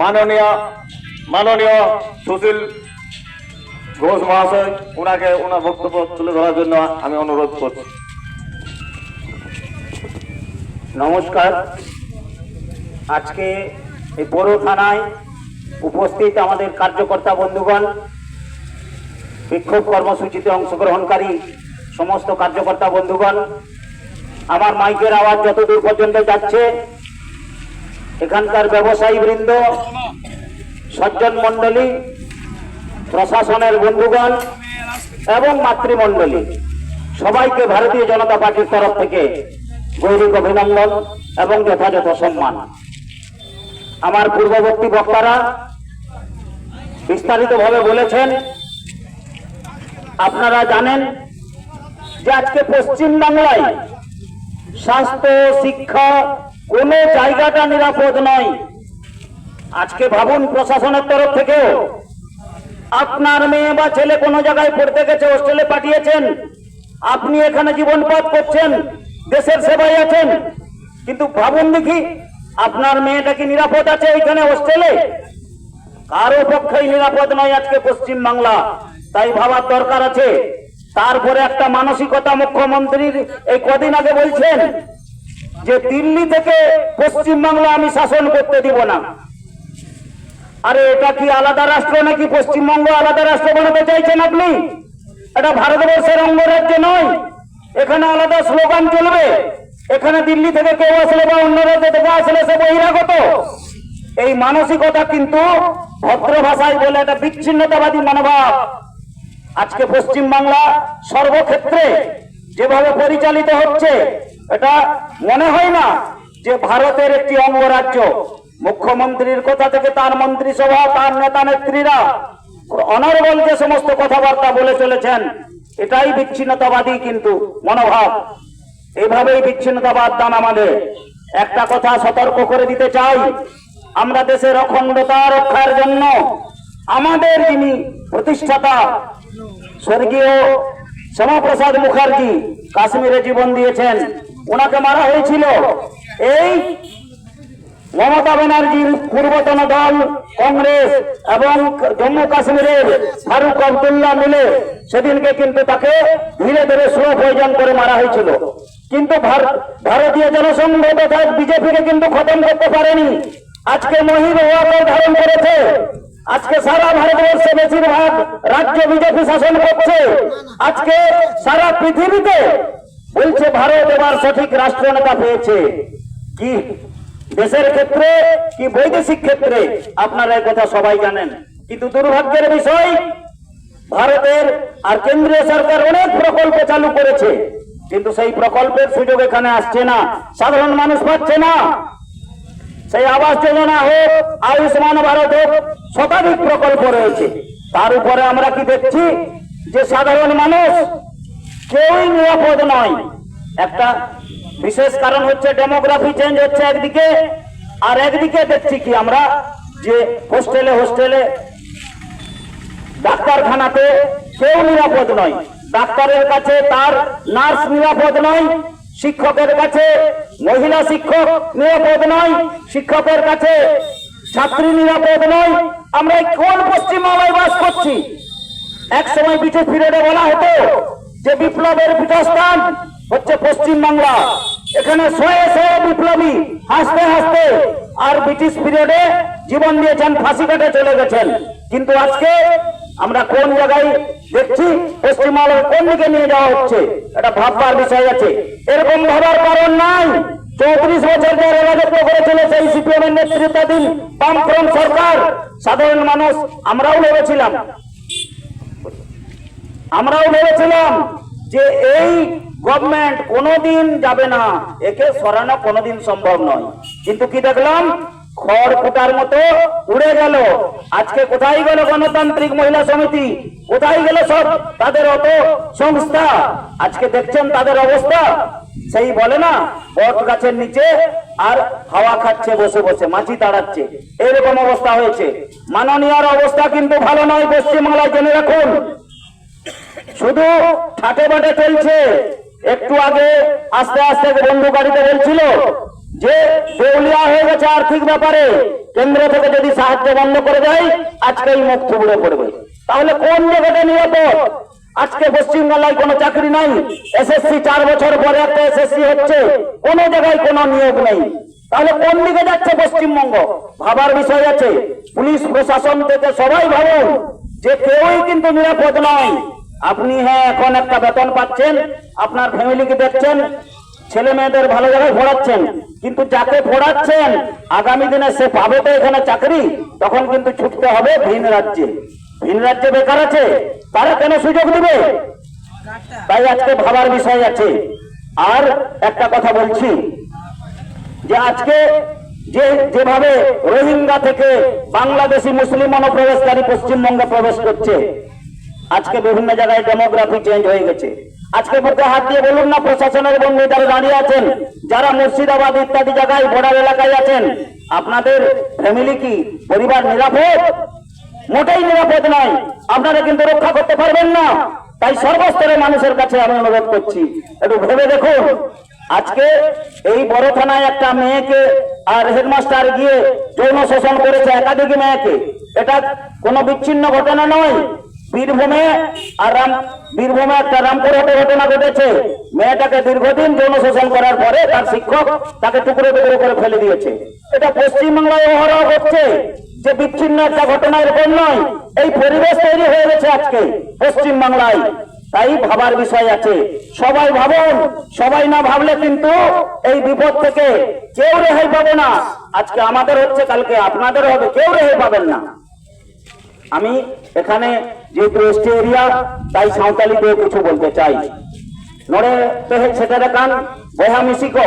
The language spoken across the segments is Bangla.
মাননীয় মাননীয় সুশীল ঘোষ মহাশয় ওনাকে ওনার বক্তব্য তুলে ধরার জন্য আমি অনুরোধ করছি। নমস্কার। আজকে এই বড় থানায় উপস্থিত আমাদের কার্যকর্তা বন্ধুগণ, বিক্ষোভ কর্মসূচিতে অংশগ্রহণকারী সমস্ত কার্যকর্তা বন্ধুগণ, আমার মাইকের আওয়াজ যতদূর পর্যন্ত যাচ্ছে এখানকার ব্যবসায়ী বৃন্দ, সজ্জন মণ্ডলী, প্রশাসনের বন্ধুগণ এবং মাতৃমণ্ডলী, সবাইকে ভারতীয় জনতা পার্টির তরফ থেকে গৌরিক অভিনন্দন এবং যথাযথ সম্মান। আমার পূর্ববর্তী বক্তারা বিস্তারিতভাবে বলেছেন, আপনারা জানেন যে আজকে পশ্চিমবাংলায় স্বাস্থ্য, শিক্ষা কোনো জায়গাটা নিরাপদ নয়। আজকে ভাবুন প্রশাসনের তরফ থেকেও। আপনার মেয়ে বা ছেলে কোনো জায়গায় পড়তে গেছে, হোস্টেলে পাঠিয়েছেন। আপনি এখানে জীবনপাত করছেন, দেশের সেবায় আছেন। কিন্তু ভাবুন দেখি, আপনার মেয়েটা কি নিরাপদ আছে ওইখানে হোস্টেলে? কারও পক্ষেই নিরাপদ নয় আজকে পশ্চিম বাংলা তাই ভাবার দরকার আছে। তারপরে একটা মানসিকতা মুখ্যমন্ত্রীর এই কদিন আগে বলছেন যে দিল্লি থেকে পশ্চিম বাংলা আমি শাসন করতে দিব না। আরে এটা কি আলাদা রাষ্ট্র নাকি পশ্চিমবঙ্গ আলাদা রাষ্ট্র বানাতে চাইছেন আপনি? এটা ভারতবর্ষের অঙ্গরাজ্য নয়। এখানে আলাদা স্লোগান চলবে। এখানে দিল্লি থেকে কেউ আসলে বা অন্য রাজ্য থেকে আসলে সে বহিরাগত। এই মানসিকতা কিন্তু ভদ্র ভাষায় বলে এটা বিচ্ছিন্নতাবাদী মনোভাব। আজকে পশ্চিম বাংলা সর্বক্ষেত্রে যেভাবে পরিচালিত হচ্ছে এটা মনে হয় না যে ভারতের একটি অঙ্গরাজ্য। মুখ্যমন্ত্রীর কথা থেকে তার মন্ত্রিসভা, তার নেতা নেত্রীরা অনর্বল যে সমস্ত কথাবার্তা বলে চলেছেন। এটাই বিচ্ছিন্নতাবাদী কিন্তু মনোভাব। এইভাবেই বিচ্ছিন্নতাবাদ দান আমাদের। একটা কথা সতর্ক করে দিতে চাই, আমরা দেশের অখণ্ডতা রক্ষার জন্য আমাদের যিনি প্রতিষ্ঠাতা স্বর্গীয় শ্যামাপ্রসাদ মুখার্জি কাশ্মীরে জীবন দিয়েছেন ওনাকে মারা হয়েছিল। এই মমতা ব্যানার্জির পূর্বতন দল, কংগ্রেস এবং জম্মু কাশ্মীরের ফারুক আবদুল্লাহ মিলে সেদিনকে কিন্তু তাকে ধীরে ধীরে স্লো প্রয়োজন করে মারা হয়েছিল। কিন্তু ভারতীয় জনসংঘ তথা বিজেপিকে কিন্তু খতম করতে পারেনি। আজকে মহির ওয়াকে ধারণ করেছে। আজকে সারা ভারতবর্ষে বেশিরভাগ রাজ্য বিজেপি শাসন করছে। আজকে সারা পৃথিবীতে বলছে, ভারত এবার সঠিক রাষ্ট্রনেতা পেয়েছে কি? দেশের ক্ষেত্রে? কি বৈদেশিক ক্ষেত্রে? আপনারা কথা সবাই জানেন। কিন্তু দুর্ভাগ্যের বিষয়, ভারতের আর কেন্দ্রীয় সরকার অনেক প্রকল্প চালু করেছে। কিন্তু সেই প্রকল্পের সুযোগ এখানে আসছে না। সাধারণ মানুষ পাচ্ছে না। সেই আবাস যোজনা হোক, আয়ুষ্মান ভারত হোক, শতাধিক প্রকল্প রয়েছে। তার উপরে আমরা কি দেখছি? যে সাধারণ মানুষ কেউই নিরাপদ নয়। একটা বিশেষ কারণ হচ্ছে ডেমোগ্রাফি চেঞ্জ হচ্ছে একদিকে, আর একদিকে দেখছি কি আমরা যে হোস্টেলে হোস্টেলে ডাক্তারখানাতে কেউ নিরাপদ নয়। ডাক্তারের কাছে তার নার্স নিরাপদ নয়, শিক্ষকের কাছে মহিলা শিক্ষক নিরাপদ নয়, শিক্ষকের কাছে ছাত্রী নিরাপদ নয়। আমরা কোন পশ্চিমবাংলায় বাস করছি? এক সময় ব্রিটিশ পিরিয়ডে বলা হতো যে বিপ্লবের পীঠস্থান হচ্ছে পশ্চিমবাংলা। এখানে শয়ে শয়ে বিপ্লবী হাসতে হাসতে আর ব্রিটিশ পিরিয়ডে জীবন দিয়েছেন, ফাঁসি কাটে চলে গেছেন। কিন্তু আজকে আমরা কোন জায়গায় দেখছি পশ্চিমবাংলার কোন দিকে নিয়ে যাওয়া হচ্ছে, এটা ভাববার বিষয় আছে। এরকম ভাবার কারণ নাই। চৌত্রিশ বছর যারা রাজত্ব করেছিল সেই সিপিএম এর নেতৃত্বাধীন বামফ্রন্ট সরকার। সাধারণ মানুষ, আমরাও ভেবেছিলাম। আমরাও ভেবেছিলাম যে এই গভর্নমেন্ট কোনোদিন যাবে না। একে সরানো কোনোদিন সম্ভব নয়। কিন্তু কি দেখলাম? খড় ফুটার মতো উড়ে গেল। আজকে কোথায় গেল গণতান্ত্রিক মহিলা সমিতি? কোথায় গেল সব? তাদের অত সংস্থা। আজকে দেখছেন তাদের অবস্থা। সেই বলে না, বট গাছের নিচে আর হাওয়া খাচ্ছে, বসে বসে, মাছি তাড়াচ্ছে। এরকম অবস্থা হয়েছে। মাননীয়ার অবস্থা কিন্তু ভালো নয়, পশ্চিমবাংলায় জেনে রাখুন। শুধু ঠাটে বাটে চলছে। একটু আগে আস্তে আস্তে বন্ধু গাড়িতে বলছিল যে দেউলিয়া হয়ে গেছে আর্থিক ব্যাপারে, কেন্দ্র থেকে যদি সাহায্য বন্ধ করে দেয়, আজকেই মুখ থুবড়ে পড়বে। তাহলে কোন জায়গাটা নিরাপদ? আজকে পশ্চিমবাংলায় কোনো চাকরি নাই এসএসসি চার বছর পরে একটা এসএসসি হচ্ছে, কোন জায়গায় কোনো নিয়োগ নেই। তাহলে কোন দিকে যাচ্ছে পশ্চিমবঙ্গ? ভাবার বিষয় আছে। পুলিশ প্রশাসন থেকে সবাই ভাবুন যে কেউই কিন্তু নিরাপদ নয়। আপনি হ্যাঁ এখন একটা বেতন পাচ্ছেন, আপনার ফ্যামিলিকে দেখছেন, ছেলে মেয়েদের ভালো জায়গায় পড়াচ্ছেন, কিন্তু যাকে পড়াচ্ছেন, আগামী দিনে সে পাবে তো এখানে চাকরি, তখন কিন্তু ছুটতে হবে ভিন রাজ্যে। ভিন রাজ্যে বেকার আছে, তারা কেন সুযোগ দিবে? তাই আজকে ভাবার বিষয় আছে। আর একটা কথা বলছি, যে আজকে যে, যেভাবে রোহিঙ্গা থেকে বাংলাদেশি মুসলিম অনুপ্রবেশকারী পশ্চিমবঙ্গে প্রবেশ করছে আজকে বিভিন্ন জায়গায় ডেমোগ্রাফি চেঞ্জ হয়ে গেছে। আজকে বুকে হাত দিয়ে বলুন না, প্রশাসনের বন্ধু যারা দাঁড়িয়ে আছেন, যারা মুর্শিদাবাদ ইত্যাদি জায়গায় বর্ডার এলাকায় আছেন, আপনাদের ফ্যামিলি কি পরিবার নিরাপদ? মোটেই নিরাপদ নয়। আপনারা কিন্তু রক্ষা করতে পারবেন না। তাই সর্বস্তরের মানুষের কাছে আমি অনুরোধ করছি, একটু ভেবে দেখুন। আজকে এই বড় থানায় একটা মেয়েকে আর হেডমাস্টার গিয়ে যৌন শোষণ করেছে, একাধিক মেয়েকে। এটা কোনো বিচ্ছিন্ন ঘটনা নয়। বীরভূমে আর রাম বীরভূমে একটা ঘটনা ঘটেছে। মেয়েটাকে দীর্ঘদিন যৌন শোষণ করার পরে তার শিক্ষক তাকে টুকরো টুকরো করে ফেলে দিয়েছে। এটা পশ্চিমবাংলায় যে বিচ্ছিন্ন একটা ঘটনা এরকম নয়, এই পরিবেশ তৈরি হয়ে গেছে আজকে পশ্চিম বাংলায় তাই ভাবার বিষয় আছে। সবাই ভাবুন, সবাই না ভাবলে কিন্তু এই বিপদ থেকে কেউ রেহাই পাবে না। আজকে আমাদের হচ্ছে, কালকে আপনাদের হবে, কেউ রেহাই পাবেন না। আমি এখানে যেহেতু এসটি এরিয়া তাই সাঁওতালিতেও কিছু বলতে চাই ᱱᱚᱰᱮ ᱛᱮᱦᱮᱡ ᱥᱮᱴᱮᱨ ᱟᱠᱟᱱ ᱵᱚᱭᱦᱟ ᱢᱤᱥᱤ ᱠᱚ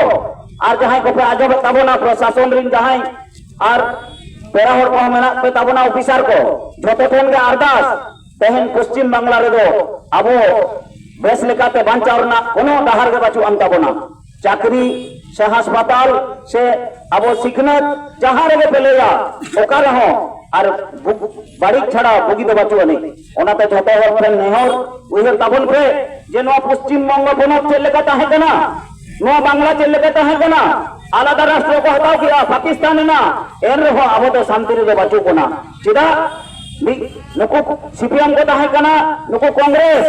ᱟᱨ ᱡᱟᱦᱟᱸᱭ ᱠᱚᱯᱮ ᱟᱸᱡᱚᱢᱮᱫ ᱛᱟᱵᱚᱱᱟ ᱯᱨᱚᱥᱟᱥᱚᱱ ᱨᱮᱱ ᱡᱟᱦᱟᱸᱭ ᱟᱨ ᱯᱮᱲᱟ ᱦᱚᱲ ᱠᱚᱦᱚᱸ ᱢᱮᱱᱟᱜ ᱯᱮ ᱛᱟᱵᱚᱱᱟ ᱚᱯᱷᱤᱥᱟᱨ ᱠᱚ ᱡᱷᱚᱛᱚ ᱴᱷᱮᱱ ᱜᱮ ᱟᱨᱫᱟᱥ ᱛᱮᱦᱮᱧ ᱯᱚᱥᱪᱤᱢ ᱵᱟᱝᱞᱟ ᱨᱮᱫᱚ ᱟᱵᱚ ᱵᱮᱥ ᱞᱮᱠᱟᱛᱮ ᱵᱟᱧᱪᱟᱣ ᱨᱮᱱᱟᱜ ᱠᱳᱱᱳ ᱰᱟᱦᱟᱨ ᱜᱮ ᱵᱟᱹᱪᱩᱜ ᱟᱱ ᱛᱟᱵᱚᱱᱟ চাকরি সে হাসপাতাল সে আবো শিক্ষণত যাহা রেগে পেলেয়া ওকা রহো আর বাড়ি ছাড়া বগিতে বাঁচু নেই। ওনাতে যত নেহর উইহের তাবল করে যে নয় পশ্চিমবঙ্গ কোনো চেলেকা তাহে কেনা? নোয়া বাংলা চেলেকা তাহে না আলাদা রাষ্ট্র কহতাও কি পাকিস্তান না। এর রেহ আবদ শান্তির রে বাঁচুক না চিদা নুকু সিপিএম কো তাহে কেনা? নুকু কংগ্রেস।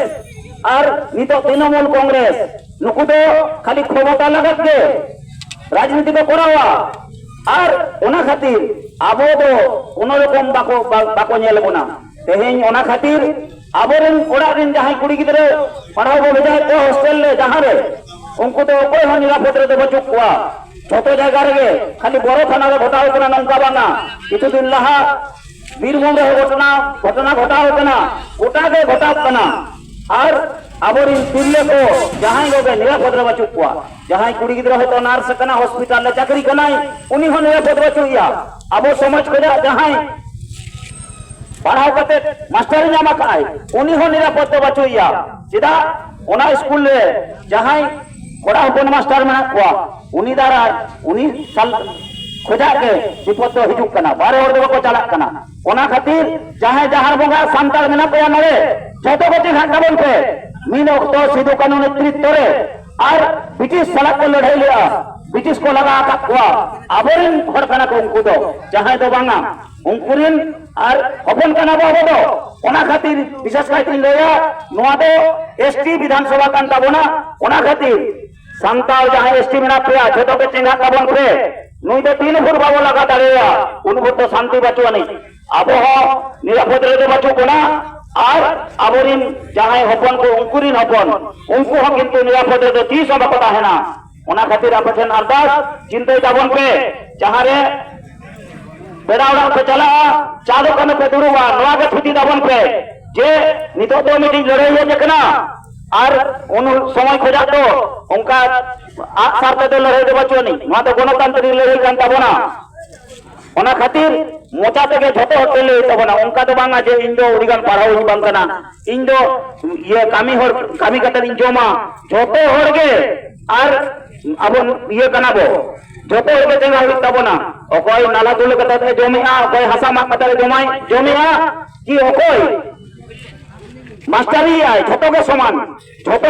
আর নিত তৃণমূল কংগ্রেস। নুকু তো খালি ক্ষমতা লাগাতে রাজনীতি তো করাওয়া। ᱟᱨ ᱚᱱᱟ ᱠᱷᱟᱹᱛᱤᱨ ᱟᱵᱚ ᱫᱚ ᱠᱳᱱᱳ ᱨᱚᱠᱚᱢ ᱵᱟᱠᱚ ᱵᱟᱠᱚ ᱧᱮᱞ ᱵᱚᱱᱟ ᱛᱮᱦᱮᱧ ᱚᱱᱟ ᱠᱷᱟᱹᱛᱤᱨ ᱟᱵᱚᱨᱮᱱ ᱚᱲᱟᱜ ᱨᱮᱱ ᱡᱟᱦᱟᱸᱭ ᱠᱩᱲᱤ ᱜᱤᱫᱽᱨᱟᱹ ᱯᱟᱲᱦᱟᱣ ᱵᱚ ᱵᱷᱮᱡᱟᱭᱮᱫ ᱠᱚᱣᱟ ᱦᱳᱥᱴᱮᱞ ᱨᱮ ᱡᱟᱦᱟᱸ ᱨᱮ ᱩᱱᱠᱩ ᱫᱚ ᱚᱠᱚᱭ ᱦᱚᱸ ᱱᱤᱨᱟᱯᱚᱫ ᱨᱮᱫᱚ ᱵᱟᱹᱪᱩᱜ ᱠᱚᱣᱟ ᱡᱚᱛᱚ ᱡᱟᱭᱜᱟ ᱨᱮᱜᱮ ᱠᱷᱟᱹᱞᱤ ᱵᱚᱨᱚ ᱛᱷᱟᱱᱟ ᱨᱮ ᱜᱷᱚᱴᱟᱣ ᱠᱟᱱᱟ ᱱᱚᱝᱠᱟ ᱵᱟᱝᱟ ᱠᱤᱪᱷᱩ ᱫᱤᱱ ᱞᱟᱦᱟ ᱵᱤᱨᱵᱷᱩᱢ ᱨᱮ ᱜᱷᱚᱴᱚᱱᱟ ᱜᱷᱚᱴᱚᱱᱟ ᱜᱷᱚᱴᱟᱣ ᱠᱟᱱᱟ ᱜᱚᱴᱟ ᱜᱮ ᱜᱷᱚᱴᱟᱣ ᱠᱟᱱᱟ ᱟᱨ ᱟᱵᱚᱨᱤᱱ ᱛᱤᱨᱞᱟᱹ ᱠᱚ ᱡᱟᱦᱟᱸᱭ ᱠᱚᱜᱮ ᱱᱤᱨᱟᱯᱚᱫ ᱨᱮ ᱵᱟᱹᱪᱩᱜ ᱠᱚᱣᱟ ᱡᱟᱦᱟᱸᱭ ᱠᱩᱲᱤ ᱜᱤᱫᱽᱨᱟᱹ ᱦᱚᱭᱛᱚ ᱱᱟᱨᱥ ᱠᱟᱱᱟ ᱦᱚᱥᱯᱤᱴᱟᱞ ᱨᱮ ᱪᱟᱹᱠᱨᱤ ᱠᱟᱱᱟᱭ ᱩᱱᱤ ᱦᱚᱸ ᱱᱤᱨᱟᱯᱚᱫ ᱵᱟᱹᱪᱩᱜᱮᱭᱟ ᱟᱵᱚ ᱥᱚᱢᱟᱡᱽ ᱠᱷᱚᱱᱟᱜ ᱡᱟᱦᱟᱸᱭ ᱯᱟᱲᱦᱟᱣ ᱠᱟᱛᱮ ᱢᱟᱥᱴᱟᱨ ᱧᱟᱢ ᱟᱠᱟᱫᱟᱭ ᱩᱱᱤ ᱦᱚᱸ ᱱᱤᱨᱟᱯᱚᱫ ᱛᱮ ᱵᱟᱹᱪᱩᱜᱮᱭᱟ ᱪᱮᱫᱟᱜ ᱚᱱᱟ ᱥᱠᱩᱞ ᱨᱮ ᱡᱟᱦᱟᱸᱭ ᱠᱚᱲᱟ ᱦᱚᱯᱚᱱ ᱢᱟᱥᱴᱟᱨ ᱢᱮᱱᱟᱜ ᱠᱚᱣᱟ ᱩᱱᱤ ᱫᱟᱨᱟ ᱩᱱᱤ ᱥᱟᱞ ᱠᱷᱚᱡᱟᱜ ᱜᱮ ᱵᱤᱯᱚᱫ ᱫᱚ ᱦᱤᱡᱩᱜ ᱠᱟᱱᱟ ᱵᱟᱨᱮ ᱦᱚᱲ ᱫᱚ ᱵᱟᱠᱚ ᱪᱟᱞᱟᱜ ᱠᱟᱱᱟ ᱚᱱᱟ ᱠᱷᱟᱹᱛᱤᱨ ᱡᱟᱦᱟᱸᱭ ᱡᱟᱦᱟᱸ ᱵᱚᱸᱜᱟ ᱥᱟᱱᱛᱟᱲ ᱢᱮᱱᱟᱜ ᱯᱮᱭᱟ ᱱᱚᱰᱮ ᱡᱚᱛᱚ ᱠᱚ ᱪᱮᱫ ᱛᱟᱵᱚᱱ ᱯᱮ मीन सिद्धू का नेतृत्व रे और ब्रिटिश सलाह को लड़ाई लिया ब्रिटिश को लगा आबोरिन हड़कना को उनको दो चाहे दो बांगा उनकुरिन और हबन का नाबो हबो ओना खातिर विशेष खातिर लया नोआ दो एसटी विधानसभा कान ताबोना ओना खातिर संताल जहां एसटी मेरा पे जेतो के चिन्ह ताबोन पे नुई तो तीन फुट बाबो लगा दाड़ेया उनको तो शांति बचवा नहीं अब हो निरापद रहे बचो को ना ᱟᱨ ᱟᱵᱚᱨᱤᱱ ᱡᱟᱦᱟᱸᱭ ᱦᱚᱯᱚᱱ ᱠᱚ ᱩᱱᱠᱩᱨᱤᱱ ᱦᱚᱯᱚᱱ ᱩᱱᱠᱩ ᱦᱚᱸ ᱠᱤᱱᱛᱩ ᱱᱤᱨᱟᱯᱚᱫᱮ ᱫᱚ ᱛᱤᱥ ᱦᱚᱸ ᱵᱟᱠᱚ ᱛᱟᱦᱮᱱᱟ ᱚᱱᱟ ᱠᱷᱟᱹᱛᱤᱨ ᱟᱯᱮ ᱴᱷᱮᱱ ᱟᱨᱫᱟᱥ ᱪᱤᱱᱛᱟᱹᱭ ᱛᱟᱵᱚᱱ ᱯᱮ ᱡᱟᱦᱟᱸᱨᱮ ᱯᱮᱲᱟ ᱚᱲᱟᱜ ᱯᱮ ᱪᱟᱞᱟᱜᱼᱟ ᱪᱟ ᱫᱚᱠᱟᱱ ᱯᱮ ᱫᱩᱲᱩᱵᱼᱟ ᱱᱚᱣᱟ ᱜᱮ ᱛᱷᱩᱛᱤ ᱛᱟᱵᱚᱱ ᱯᱮ ᱡᱮ ᱱᱤᱛᱚᱜ ᱫᱚ ᱢᱤᱫᱴᱤᱡ ᱞᱟᱹᱲᱦᱟᱹᱭ ᱦᱮᱡ ᱟᱠᱟᱱᱟ ᱟᱨ ᱩᱱ ᱥᱚᱢᱚᱭ ᱠᱷᱚᱡᱟᱜ ᱫᱚ ᱚᱱᱠᱟ ᱟᱜ ᱥᱟᱨ ᱛᱮᱫᱚ ᱞᱟᱹᱲᱦᱟᱹᱭ ᱫᱚ ᱵᱟᱹᱪᱩᱜ ᱟᱹᱱᱤᱡ ᱱᱚᱣᱟ ᱫᱚ ᱜᱚᱱᱚᱛᱟᱱᱛᱨᱤᱠ ᱞᱟᱹᱲᱦᱟᱹᱭ ᱠᱟᱱ ᱛᱟᱵᱚᱱᱟ ᱚᱱᱟ ᱠᱷᱟᱹᱛᱤᱨ ᱢᱚᱪᱟ ᱛᱮᱜᱮ ᱡᱷᱚᱛᱚ ᱦᱚᱲ ᱯᱮ ᱞᱟᱹᱭ ᱛᱟᱵᱚᱱᱟ ᱚᱱᱠᱟ ᱫᱚ ᱵᱟᱝᱟ ᱡᱮ ᱤᱧ ᱫᱚ ᱟᱹᱰᱤᱜᱟᱱ ᱯᱟᱲᱦᱟᱣ ᱤᱧ ᱵᱟᱝ ᱠᱟᱱᱟ ᱤᱧ ᱫᱚ ᱤᱭᱟᱹ ᱠᱟᱹᱢᱤ ᱦᱚᱲ ᱠᱟᱹᱢᱤ ᱠᱟᱛᱮ ᱤᱧ ᱡᱚᱢᱟ ᱡᱷᱚᱛᱚ ᱦᱚᱲ ᱜᱮ ᱟᱨ ᱟᱵᱚ ᱤᱭᱟᱹ ᱠᱟᱱᱟ ᱵᱚ ᱡᱷᱚᱛᱚ ᱦᱚᱲ ᱜᱮ ᱪᱮᱸᱜᱷᱟ ᱦᱩᱭᱩᱜ ᱛᱟᱵᱚᱱᱟ ᱚᱠᱚᱭ ᱱᱟᱞᱟ ᱛᱩᱞ ᱠᱟᱛᱮ ᱮ ᱡᱚᱢᱮᱜᱼᱟ ᱚᱠᱚᱭ ᱦᱟᱥᱟ ᱢᱟᱜ ᱠᱟᱛᱮ ᱡᱚᱢᱟᱭ ᱡᱚᱢᱮᱜᱼᱟ কি অকয় মাস্টারই আয় ঝত গে সমান ঝত